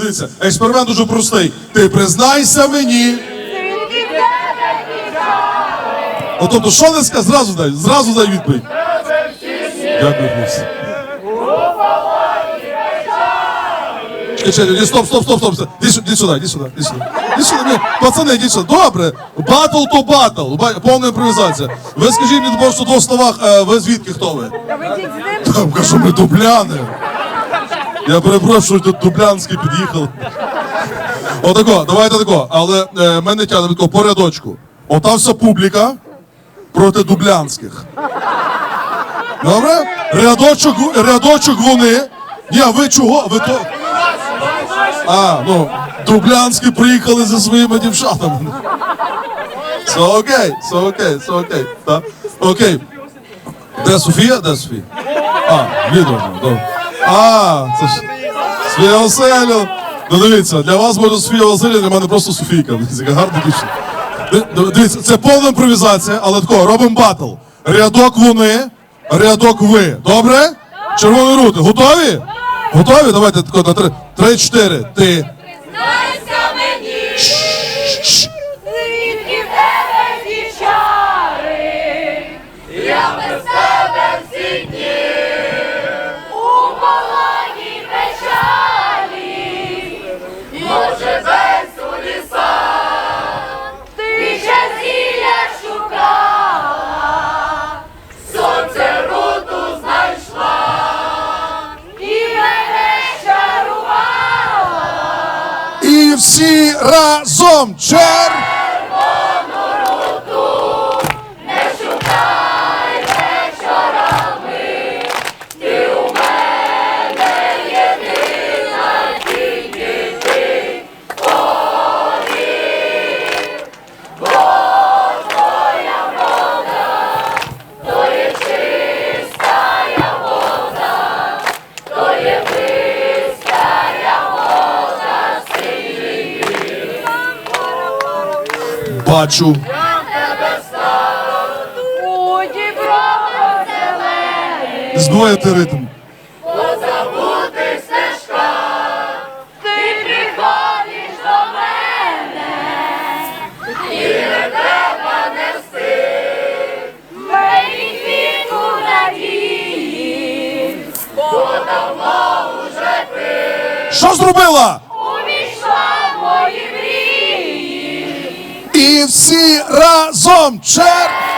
Дивіться, експеримент дуже простий. Ти признайся мені. О, тобто, що не скажеш, зразу дай, зразу дай відповідь. Дякую, хлопці. Чекай, чекай, стоп, стоп, стоп, стоп. стоп. Іди сюди, іди сюди, іди сюди, іди сюди. Ні, пацани, іди сюди. Добре. Батл то батл. Ба- Повна імпровізація. Ви скажіть мені просто в двох словах, е, ви звідки хто ви? Там кажу, ми дубляни. Я перепрошую, тут дублянський під'їхав. Отако, давайте тако. Але е, мене тягне по рядочку. Ота вся публіка проти дублянських. Добре? Рядочок, рядочок вони. Ні, ви чого? Ви то. А, ну, дублянські приїхали зі своїми дівчатами. Все окей, все окей, все окей. Окей. Де Софія? Де Софія? А, відомо, добре. А, це ж Софія Василівна. Ну дивіться, для вас може Софія Васильівна, для мене просто Софійка. Гарна дівчина. Ди- ди- Дивіться, це повна імпровізація, але тако, робимо батл. Рядок вони, рядок ви. Добре? Червоні рути. Готові? Готові? Давайте тако на три. Три-чотири. Ти. І всі разом. Чер. Бачу. У діброво зелений, Збивайте ритм. позабути стежка, ти приходиш до мене, і не треба нести, мені квітку надії, бо давно уже ти Що зробила? І всі разом. Чер.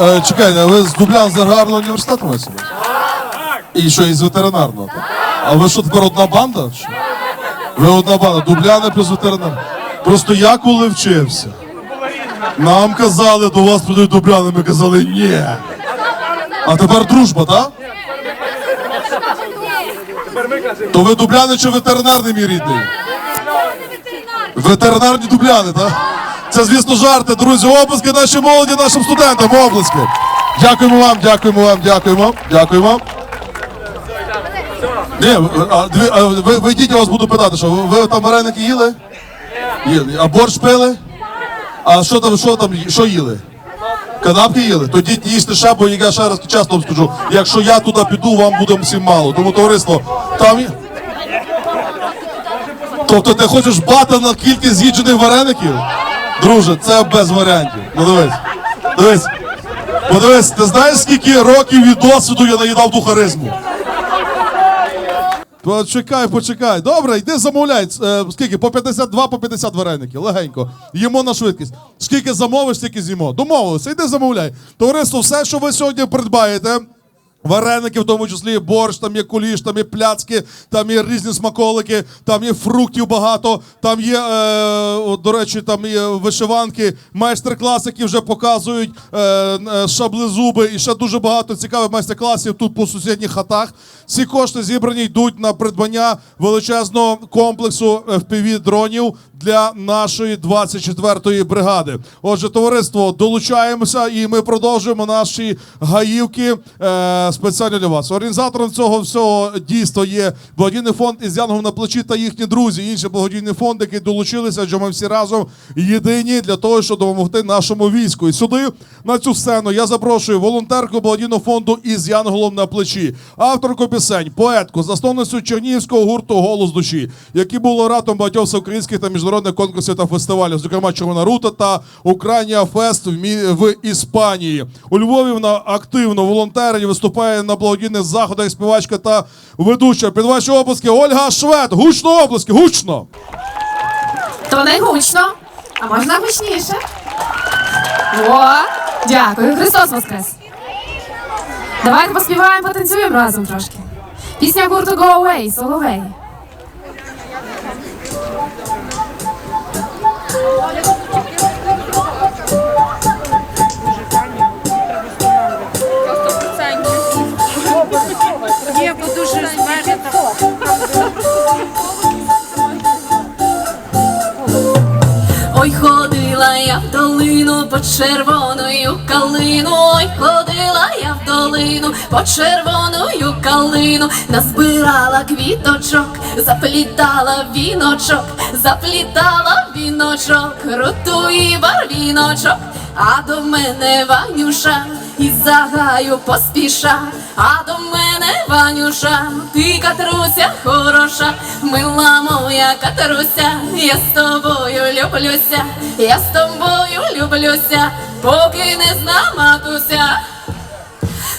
Е, чекайте, а ви з Дублян з аграрного університету маєте? І що, із ветеринарного? так? А ви що тепер одна банда? Що? Ви одна банда, Дубляни плюс ветеринар. Просто я коли вчився. Нам казали, до вас прийдуть дубляни, ми казали ні. А тепер дружба, так? То ви дубляни чи ветеринарний мій рідний? Ветеринарні дубляни, так? Це, звісно, жарти, друзі. Оплески нашій молоді, нашим студентам. Оплески. Дякуємо вам, дякуємо вам, дякуємо. Дякуємо. Ні, а, дві- а, ви, ви йдіть, я вас буду питати, що ви, ви там вареники їли? Їли. А борщ пили? А що там, що там, що їли? Канапки їли? Тоді їсти ще, бо я ще раз часто вам скажу, якщо я туди піду, вам буде всім мало. Тому товариство, там. Тобто ти хочеш бати на кількість з'їджених вареників? Друже, це без варіантів. Ну дивись. Дивись. Подивись, ти знаєш, скільки років від досвіду я наїдав ту харизму? Почекай, почекай. Добре, йди замовляй. Е, скільки? По 52, по 50 вареників. Легенько. Їмо на швидкість. Скільки замовиш, стільки з'їмо. Домовилися, йди замовляй. Товариство, все, що ви сьогодні придбаєте, Вареники, в тому числі і борщ, там є куліш, там є пляцки, там є різні смаколики, там є фруктів багато, там є, е, до речі, там є вишиванки, майстер-клас, які вже показують е, е, шаблезуби і ще дуже багато цікавих майстер-класів тут по сусідніх хатах. Ці кошти зібрані йдуть на придбання величезного комплексу fpv дронів для нашої 24-ї бригади. Отже, товариство, долучаємося і ми продовжуємо наші гаївки е, спеціально для вас. Організатором цього всього дійства є благодійний фонд із Янгом на плечі та їхні друзі, інші благодійні фонди, які долучилися, адже ми всі разом єдині для того, щоб допомогти нашому війську. І сюди на цю сцену я запрошую волонтерку благодійного фонду із Янголом на плечі, авторку пісень, поетку, засновницю Чернігівського гурту Голос душі, який був лауреатом багатьох всеукраїнських та міжнародних конкурсів та фестивалів, зокрема Червона Рута та Україна Фест в, Іспанії. У Львові вона активно волонтерить, виступає на благодійних заходах, співачка та ведуча. Під ваші оплески Ольга Швед. Гучно оплески, гучно! То не гучно, а можна гучніше. О, дякую, Христос Воскрес. Давайте поспіваємо, потанцюємо разом трошки. Пісня гурту Go Away, Соловей. Є, бо. Ой, ходила я в долину по червоною калину, ой, ходила я в долину по червоною калину, назбирала квіточок, заплітала віночок, заплітала віночок, руту і барвіночок, а до мене Ванюша із загаю поспіша, а до мене Ванюша, ти катруся хороша, мила моя катруся, я з тобою люблюся, я з тобою люблюся, поки не знаматуся.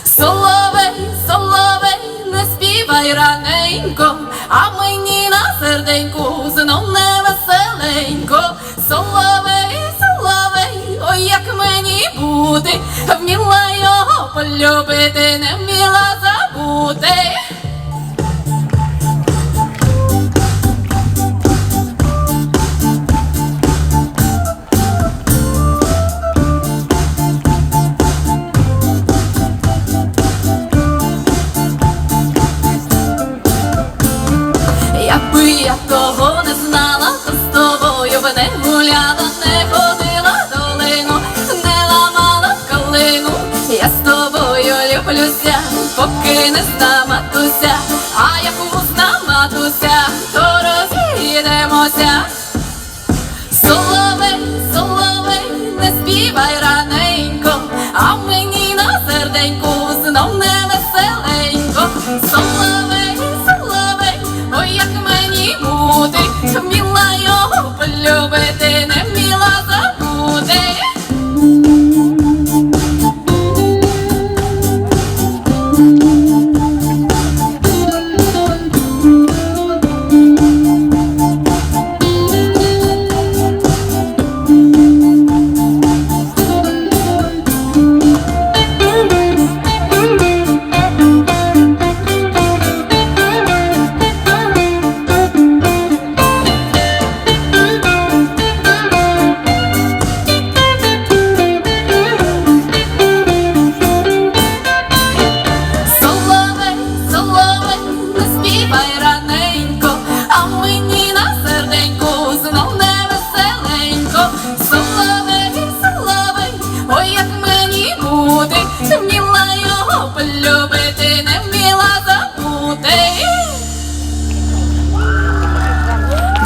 Соловей, соловей, не співай раненько, а мені на серденьку знов не веселенько. Соловей, соловей, ой, як мені бути, вміла його полюбити, не вміла забути. Якби я того поки не знаматуся, а як узнаматуся, то розійдемося. Соловей, соловей, не співай раненько, а мені на серденьку знов не веселенько.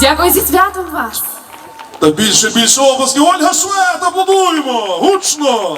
Дякую зі святом вас. Та більше більше обласки. Ольга Швед, аплодуємо! Гучно!